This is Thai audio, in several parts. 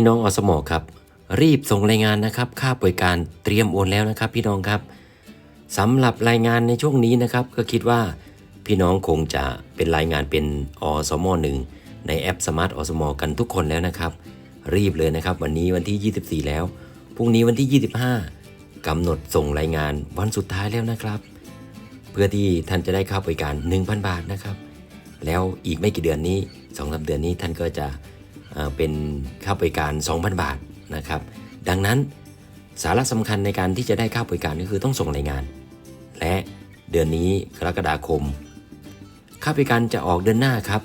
พี่น้องอสมอครับ รีบส่งรายงานนะครับค่าบริการเตรียมโอนแล้วนะครับพี่น้องครับสำหรับรายงานในช่วงนี้นะครับ ก็คิดว่าพี่น้องคงจะเป็นรายงานเป็นอสมหนึ่งในแอปสมาร์ทอสมกันทุกคนแล้วนะครับ รีบเลยนะครับ วันนี้วันที่ 24 แล้วพรุ่งนี้วันที่ 25กำหนดส่งรายงานวันสุดท้ายแล้วนะครับ เพื่อที่ท่านจะได้ค่าบริการ 1,000 บาทนะครับ แล้วอีกไม่กี่เดือนนี้2อสเดือนนี้ท่านก็จะ เป็นค่าบริการ 2,000 บาทนะครับ ดังนั้นสาระสำคัญในการที่จะได้ค่าบริการก็คือต้องส่งรายงาน และเดือนนี้กรกฎาคม ค่าบริการจะออกเดือนหน้าครับ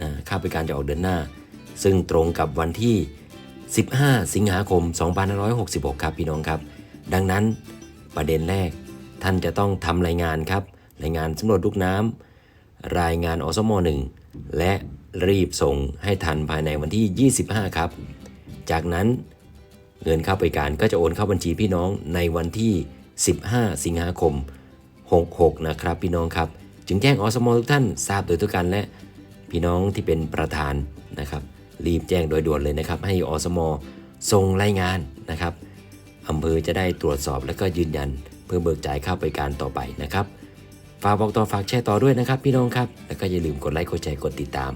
นะค่าบริการจะออกเดือนหน้า ซึ่งตรงกับวันที่ 15 สิงหาคม 2566 ครับพี่น้องครับ ดังนั้นประเด็นแรกท่านจะต้องทำรายงานครับ รายงานสำรวจลูกน้ำรายงานอสม 1 และ รีบส่งให้ทันภายในวันที่ 25 ครับ จากนั้นเงินค่าบริการก็จะโอนเข้าบัญชีพี่น้องในวันที่ 15 สิงหาคม 66 นะครับพี่น้องครับ จึงแจ้งอสมทุกท่านทราบโดยทุกกันและพี่น้องที่เป็นประธานนะครับรีบแจ้งโดยด่วนเลยนะครับ ให้อสมส่งรายงานนะครับอำเภอจะได้ตรวจสอบและก็ยืนยัน เพื่อเบิกจ่ายค่าบริการต่อไปนะครับ ฝากบอกต่อฝากแชร์ต่อด้วยนะครับ พี่น้องครับ แล้วก็อย่าลืมกดไลค์กดแชร์กดติดตาม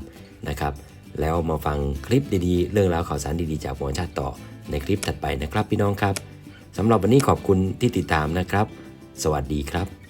นะครับ แล้วมาฟังคลิปดีๆ เรื่องราวข่าวสารดีๆ จากหมอชาติต่อในคลิปถัดไปนะครับ พี่น้องครับสำหรับวันนี้ขอบคุณที่ติดตามนะครับ สวัสดีครับ